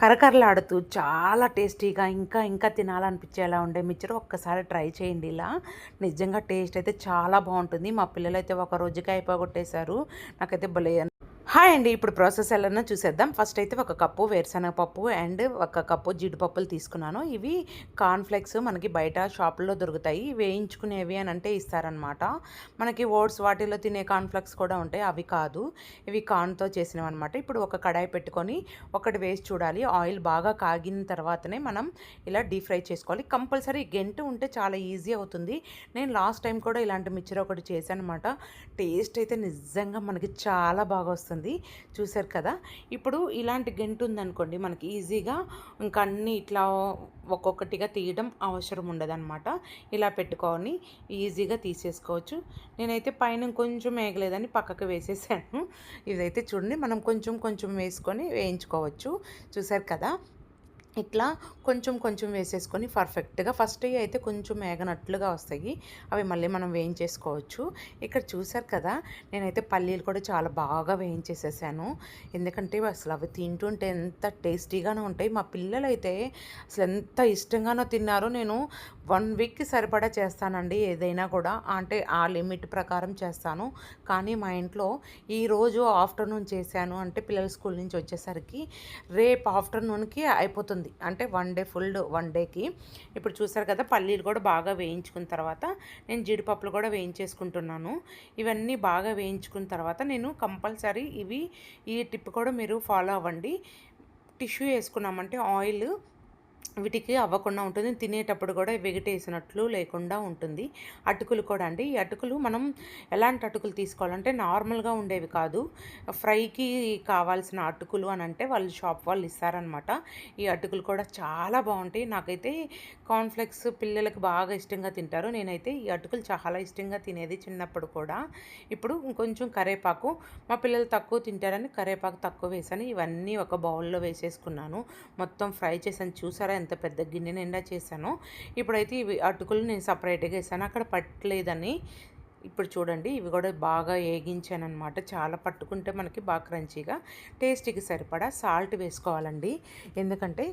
కరకరలాడుతూ చాలా టేస్టీగా ఇంకా ఇంకా తినాలనిపించేలా ఉండే మిక్చర్. ఒక్కసారి ట్రై చేయండి ఇలా. నిజంగా టేస్ట్ అయితే చాలా బాగుంటుంది. మా పిల్లలు అయితే ఒక రోజుకి అయిపోగొట్టేశారు. నాకైతే భలే హాయ్ అండి ఇప్పుడు ప్రాసెస్ ఎలానో చూసేద్దాం. ఫస్ట్ అయితే ఒక కప్పు వేరుశనగ పప్పు అండ్ ఒక కప్పు జీడిపప్పులు తీసుకున్నాను. ఇవి కార్న్ఫ్లెక్స్ మనకి బయట షాపుల్లో దొరుకుతాయి. వేయించుకునేవి అని అంటే ఇస్తారనమాట మనకి ఓట్స్ వాటిలో తినే కార్న్ఫ్లెక్స్ కూడా ఉంటాయి. అవి కాదు. ఇవి కార్న్తో చేసినవి అనమాట ఇప్పుడు ఒక కడాయి పెట్టుకొని ఒకటి వేసి చూడాలి. ఆయిల్ బాగా కాగిన తర్వాతనే మనం ఇలా డీప్ ఫ్రై చేసుకోవాలి. కంపల్సరీ గెంటు ఉంటే చాలా ఈజీ అవుతుంది. నేను లాస్ట్ టైం కూడా ఇలాంటి మిక్చర్ ఒకటి చేశాను అనమాట టేస్ట్ అయితే నిజంగా మనకి చాలా బాగా వస్తుంది. వస్తుంది. చూసారు కదా? ఇప్పుడు ఇలాంటి గంట ఉందనుకోండి మనకి ఈజీగా ఇంకా అన్నీ ఇట్లా ఒక్కొక్కటిగా తీయడం అవసరం ఉండదన్నమాట. ఇలా పెట్టుకొని ఈజీగా తీసేసుకోవచ్చు. నేనైతే పైన కొంచెం వేయగలేదని పక్కకు వేసేసాను. ఇదైతే చూడండి మనం కొంచెం కొంచెం వేసుకొని వేయించుకోవచ్చు. చూసారు కదా? ఇట్లా కొంచెం కొంచెం వేసేసుకొని పర్ఫెక్ట్గా ఫస్ట్ అయితే కొంచెం మేగనట్లుగా వస్తాయి. అవి మళ్ళీ మనం వేయించేసుకోవచ్చు. ఇక్కడ చూసారు కదా నేనైతే పల్లీలు కూడా చాలా బాగా వేయించేసేసాను. ఎందుకంటే అసలు అవి తింటుంటే ఎంత టేస్టీగానే ఉంటాయి. మా పిల్లలు అయితే అసలు ఎంత ఇష్టంగానో తిన్నారో నేను వన్ వీక్కి సరిపడా చేస్తానండి ఏదైనా కూడా. అంటే ఆ లిమిట్ ప్రకారం చేస్తాను. కానీ మా ఇంట్లో ఈరోజు ఆఫ్టర్నూన్ చేశాను. అంటే పిల్లల స్కూల్ నుంచి వచ్చేసరికి రేపు ఆఫ్టర్నూన్కి అయిపోతుంది. అంటే వన్ డే ఫుల్ వన్ డేకి. ఇప్పుడు చూసారు కదా పల్లీలు కూడా బాగా వేయించుకున్న తర్వాత నేను జీడిపప్పులు కూడా వేయించేసుకుంటున్నాను. ఇవన్నీ బాగా వేయించుకున్న తర్వాత నేను కంపల్సరీ ఇవి ఈ టిప్ కూడా మీరు ఫాలో అవ్వండి. టిష్యూ వేసుకున్నామంటే ఆయిల్ వీటికి అవ్వకుండా ఉంటుంది. తినేటప్పుడు కూడా వెగిటేసినట్లు లేకుండా ఉంటుంది. అటుకులు కూడా అండి. ఈ అటుకులు మనం ఎలాంటి అటుకులు తీసుకోవాలంటే నార్మల్గా ఉండేవి కాదు. ఫ్రైకి కావాల్సిన అటుకులు అని అంటే వాళ్ళు షాప్ వాళ్ళు ఇస్తారనమాట ఈ అటుకులు కూడా చాలా బాగుంటాయి. నాకైతే కార్న్ఫ్లెక్స్ పిల్లలకు బాగా ఇష్టంగా తింటారు. నేనైతే ఈ అటుకులు చాలా ఇష్టంగా తినేది చిన్నప్పుడు కూడా. ఇప్పుడు కొంచెం కరేపాకు మా పిల్లలు తక్కువ తింటారని కరేపాకు తక్కువ వేసాను ఇవన్నీ ఒక బౌల్లో వేసేసుకున్నాను. మొత్తం ఫ్రై చేసాను చూసారా ఎంత పెద్ద గిన్నె నిండా చేశాను. ఇప్పుడైతే ఇవి అటుకులు నేను సపరేట్గా వేసాను అక్కడ పట్టలేదని ఇప్పుడు చూడండి ఇవి కూడా బాగా వేగించాను అనమాట చాలా పట్టుకుంటే మనకి బాగా క్రంచీగా టేస్ట్కి సరిపడా సాల్ట్ వేసుకోవాలండి. ఎందుకంటే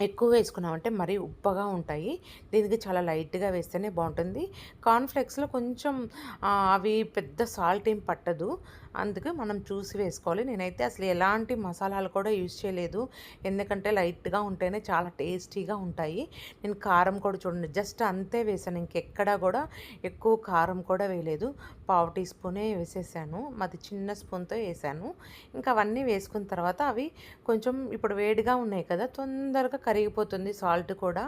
ఎక్కువ వేసుకున్నామంటే మరీ ఉప్పగా ఉంటాయి. దీనికి చాలా లైట్గా వేస్తేనే బాగుంటుంది. కార్న్ఫ్లెక్స్లో కొంచెం అవి పెద్ద సాల్ట్ ఏం పట్టదు. అందుకే మనం చూసి వేసుకోవాలి. నేనైతే అసలు ఎలాంటి మసాలాలు కూడా యూజ్ చేయలేదు. ఎందుకంటే లైట్గా ఉంటేనే చాలా టేస్టీగా ఉంటాయి. నేను కారం కూడా చూడండి జస్ట్ అంతే వేసాను. ఇంకెక్కడా కూడా ఎక్కువ కారం కూడా వేయలేదు. పావు టీ స్పూనే వేసేసాను. మాది చిన్న స్పూన్తో వేసాను. ఇంకా అవన్నీ వేసుకున్న తర్వాత అవి కొంచెం ఇప్పుడు వేడిగా ఉన్నాయి కదా తొందరగా కరిగిపోతుంది సాల్ట్ కూడా.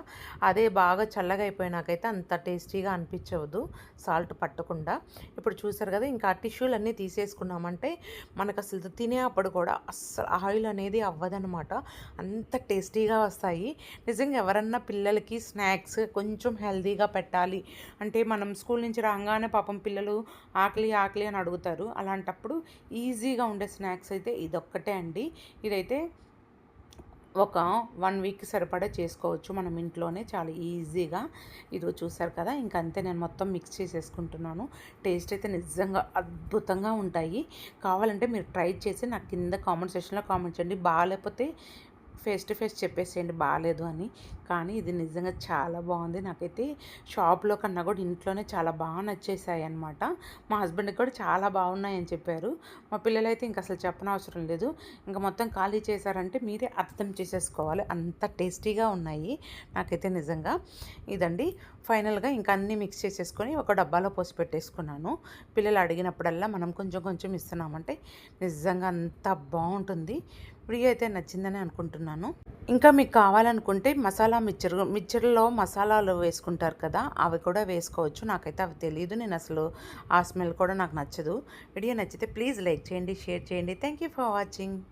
అదే బాగా చల్లగా అయిపోయినాకైతే అంత టేస్టీగా అనిపించవద్దు సాల్ట్ పట్టకుండా. ఇప్పుడు చూసారు కదా ఇంకా టిష్యూలన్నీ తీసేసుకున్నామంటే మనకు అసలు తినేటప్పుడు కూడా అస్సలు ఆయిల్ అనేది అవ్వదనమాట అంత టేస్టీగా వస్తాయి. నిజంగా ఎవరన్నా పిల్లలకి స్నాక్స్ కొంచెం హెల్దీగా పెట్టాలి అంటే మనం స్కూల్ నుంచి రాగానే పాపం పిల్లలు ఆకలి ఆకలి అని అడుగుతారు. అలాంటప్పుడు ఈజీగా ఉండే స్నాక్స్ అయితే ఇదొక్కటే అండి. ఇదైతే ఒక వన్ వీక్ సరిపడా చేసుకోవచ్చు. మనం ఇంట్లోనే చాలా ఈజీగా. ఇది చూసారు కదా ఇంకంతే నేను మొత్తం మిక్స్ చేసేసుకుంటున్నాను. టేస్ట్ అయితే నిజంగా అద్భుతంగా ఉంటాయి. కావాలంటే మీరు ట్రై చేసి నాకు కింద కామెంట్ సెక్షన్లో కామెంట్ చేయండి. బాగాలేకపోతే ఫేస్ టు ఫేస్ చెప్పేసేయండి బాగాలేదు అని. కానీ ఇది నిజంగా చాలా బాగుంది. నాకైతే షాప్లో కన్నా కూడా ఇంట్లోనే చాలా బాగా నచ్చేసాయి అనమాట మా హస్బెండ్కి కూడా చాలా బాగున్నాయని చెప్పారు. మా పిల్లలైతే ఇంకా అసలు చెప్పనవసరం లేదు. ఇంకా మొత్తం ఖాళీ చేశారంటే మీరే అర్థం చేసేసుకోవాలి. అంత టేస్టీగా ఉన్నాయి. నాకైతే నిజంగా ఇదండి. ఫైనల్గా ఇంకా అన్నీ మిక్స్ చేసేసుకొని ఒక డబ్బాలో పోసి పెట్టేసుకున్నాను. పిల్లలు అడిగినప్పుడల్లా మనం కొంచెం కొంచెం ఇస్తున్నామంటే నిజంగా అంత బాగుంటుంది. వీడియో అయితే నచ్చిందని అనుకుంటున్నాను. ఇంకా మీకు కావాలనుకుంటే మసాలా మిక్చర్ మిక్చర్లో మసాలాలు వేసుకుంటారు కదా అవి కూడా వేసుకోవచ్చు. నాకైతే అవి తెలియదు నేను అసలు ఆ స్మెల్ కూడా నాకు నచ్చదు. వీడియో నచ్చితే ప్లీజ్ లైక్ చేయండి షేర్ చేయండి. Thank you for watching.